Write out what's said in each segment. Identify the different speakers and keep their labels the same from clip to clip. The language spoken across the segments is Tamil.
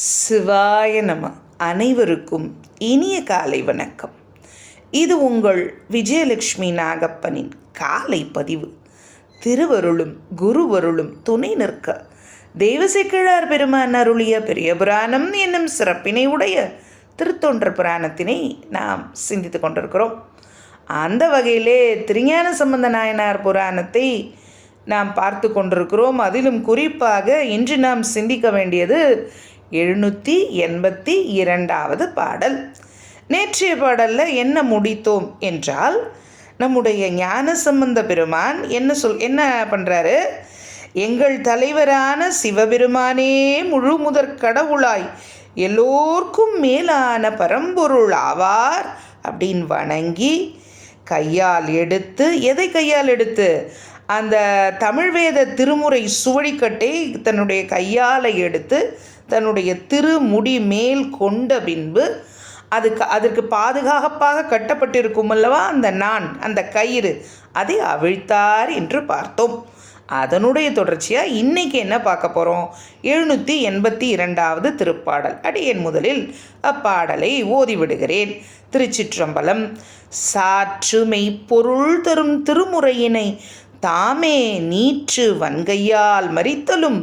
Speaker 1: சிவாய நம. அனைவருக்கும் இனிய காலை வணக்கம். இது உங்கள் விஜயலட்சுமி நாகப்பனின் காலை பதிவு. திருவருளும் குருவருளும் துணை நிற்க. தேவசேக்கிழார் பெருமான் அருளிய பெரிய புராணம் என்னும் சிறப்பினை உடைய திருத்தொன்ற புராணத்தினை நாம் சிந்தித்து கொண்டிருக்கிறோம். அந்த வகையிலே திருஞான சம்பந்த நாயனார் புராணத்தை நாம் பார்த்து கொண்டிருக்கிறோம். அதிலும் குறிப்பாக இன்று நாம் சிந்திக்க வேண்டியது எழுநூற்றி எண்பத்தி இரண்டாவது பாடல். நேற்றைய பாடலில் என்ன முடித்தோம் என்றால் நம்முடைய ஞான சம்பந்த பெருமான் என்ன சொல் என்ன பண்ணுறாரு எங்கள் தலைவரான சிவபெருமானே முழு முதற் கடவுளாய் எல்லோர்க்கும் மேலான பரம்பொருள் ஆவார் அப்படின்னு வணங்கி கையால் எடுத்து எதை கையால் எடுத்து? அந்த தமிழ் வேத திருமுறை சுவடிக்கட்டை தன்னுடைய கையால் எடுத்து தன்னுடைய திருமுடி மேல் கொண்ட பின்பு அதுக்கு அதற்கு பாதுகாப்பாக கட்டப்பட்டிருக்கும் அல்லவா அந்த நான் அந்த கயிறு? அதை அவிழ்த்தார் என்று பார்த்தோம். அதனுடைய தொடர்ச்சியாக இன்றைக்கி என்ன பார்க்க போகிறோம் எழுநூற்றி எண்பத்தி இரண்டாவது திருப்பாடல். அடியேன் முதலில் அப்பாடலை ஓதிவிடுகிறேன் திருச்சிற்றம்பலம் சாற்று மெய்ப்பொருள் தரும் திருமுறையினை தாமே நீற்று வன்கையால் மறித்தலும்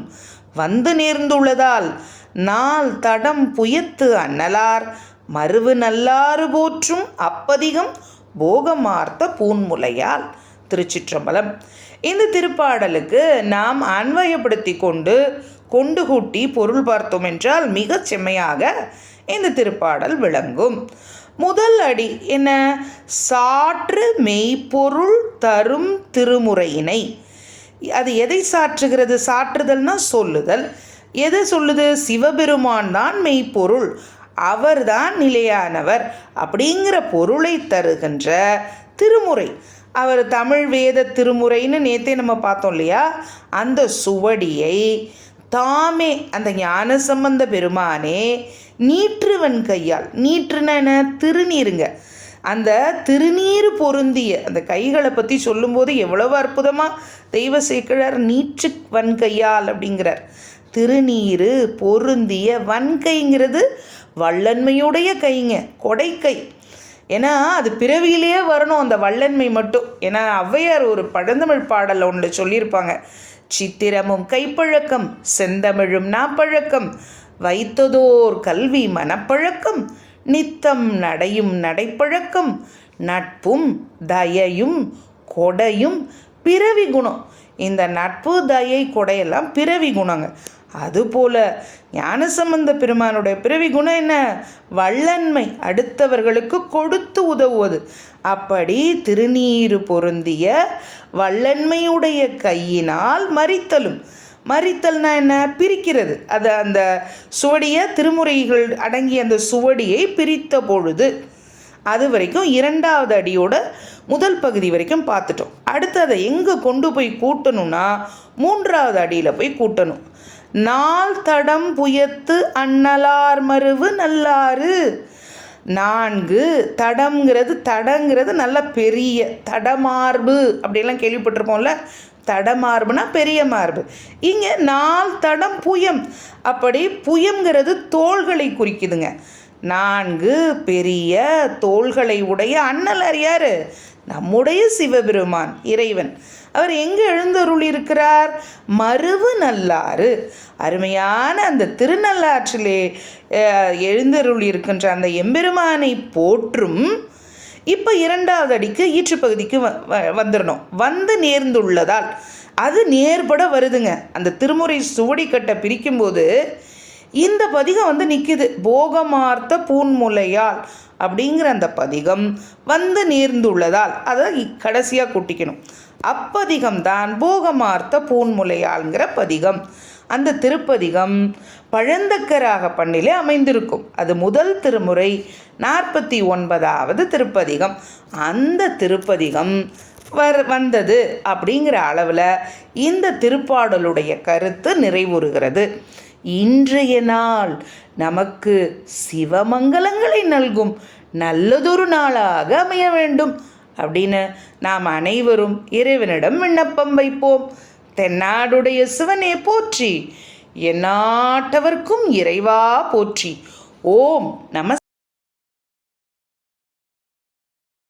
Speaker 1: வந்து நேர்ந்துள்ளதால் நாள் தடம் புயத்து அன்னலார். மறுவு நல்லாறு போற்றும் அப்பதிகம் போகமார்த்த பூன்முலையால் திருச்சிற்றம்பலம். இந்த திருப்பாடலுக்கு நாம் அன்வயப்படுத்தி கொண்டு கொண்டு கூட்டி பொருள் பார்த்தோம் என்றால் மிகச் செம்மையாக இந்த திருப்பாடல் விளங்கும். முதல் அடி என்ன? சாற்று மெய்ப்பொருள் தரும் திருமுறையினை. அது எதை சாற்றுகிறது? சாற்றுதல்னா சொல்லுதல். எதை சொல்லுது? சிவபெருமான் தான் மெய்ப்பொருள். அவர்தான் நிலையானவர். அப்படிங்கிற பொருளை தருகின்ற திருமுறை. அவர் தமிழ் வேத திருமுறைன்னு நேற்றே நம்ம பார்த்தோம் இல்லையா? அந்த சுவடியை தாமே அந்த ஞான சம்பந்த பெருமானே நீற்றுவன் கையால் நீற்றுன திருநீருங்க. அந்த திருநீர் பொருந்திய அந்த கைகளை பற்றி சொல்லும்போது எவ்வளவு அற்புதமாக தெய்வ சேக்கிழார் நீற்று வன்கையால் அப்படிங்கிறார். திருநீரு பொருந்திய வன்கைங்கிறது வல்லன்மையுடைய கைங்க கொடைக்கை. ஏன்னா அது பிறவியிலேயே வரணும் அந்த வல்லன்மை மட்டும். ஏன்னா ஔவையார் ஒரு பழந்தமிழ் பாடலில் ஒன்று சொல்லியிருப்பாங்க. சித்திரமும் கைப்பழக்கம் செந்தமிழும் நாப்பழக்கம். வைத்ததோர் கல்வி மனப்பழக்கம் நித்தம் நடையும் நடைப்பழக்கம். நட்பும் தயையும் கொடையும் பிறவி குணம். இந்த நட்பு தயை கொடையெல்லாம் பிறவி குணங்க. அதுபோல ஞானசம்பந்த பெருமானுடைய பிறவி குணம் என்ன? வள்ளன்மை அடுத்தவர்களுக்கு கொடுத்து உதவுவது. அப்படி திருநீறு பொருந்திய வள்ளன்மையுடைய கையினால் மறித்தலும். மறித்தல்னா என்ன? பிரிக்கிறது. அது அந்த சுவடியை திருமுறைகள் அடங்கிய அந்த சுவடியை பிரித்த பொழுது அது வரைக்கும் இரண்டாவது அடியோட முதல் பகுதி வரைக்கும் பார்த்துட்டோம். அடுத்து அதை எங்கே கொண்டு போய் கூட்டணும்னா மூன்றாவது அடியில் போய் கூட்டணும். நாள் தடம் புயத்து அன்னலார் மருவு நல்லாறு. நான்கு தடம்ங்கிறது தடங்கிறது நல்ல பெரிய தடமார்பு அப்படிலாம் கேள்விப்பட்டிருப்போம்ல. தடமார்புனா பெரிய மார்பு. இங்கே நாள் தடம் புயம். அப்படி புயம்ங்கிறது தோள்களை குறிக்குதுங்க. நான்கு பெரிய தோள்களை உடைய அண்ணல் யார்? நம்முடைய சிவபெருமான் இறைவன். அவர் எங்கே எழுந்தருள் இருக்கிறார் மருவு நல்லாறு. அருமையான அந்த திருநள்ளாற்றிலே எழுந்தருள் இருக்கின்ற அந்த எம்பெருமானை போற்றும். இப்போ இரண்டாவது அடிக்கு ஈற்றுப்பகுதிக்கு வ வந்துடணும் வந்து நேர்ந்துள்ளதால் அது நேர்பட வருதுங்க. அந்த திருமுறை சுவடிக்கட்டை பிரிக்கும்போது இந்த பதிகம் வந்து நிற்கிது போகமார்த்த பூன்முலையால் அப்படிங்கிற அந்த பதிகம் வந்து நேர்ந்துள்ளதால் அதை கடைசியாக கூட்டிக்கணும். அப்பதிகம் தான் போகமார்த்த பூன்முலையாள்ங்கிற பதிகம். அந்த திருப்பதிகம் பழந்தக்கராக பண்ணிலே அமைந்திருக்கும். அது முதல் திருமுறை நாற்பத்தி ஒன்பதாவது திருப்பதிகம். அந்த திருப்பதிகம் வர் வந்தது அப்படிங்கிற அளவில் இந்த திருப்பாடலுடைய கருத்து நிறைவுறுகிறது. இன்றைய நாள் நமக்கு சிவமங்கலங்களை நல்கும். நல்லதொரு நாளாக அமைய வேண்டும் அப்படின்னு நாம் அனைவரும் இறைவனிடம் விண்ணப்பம் வைப்போம். தென்னாடுடைய சிவனே போற்றி எந்நாட்டவர்க்கும் இறைவா போற்றி. ஓம் நம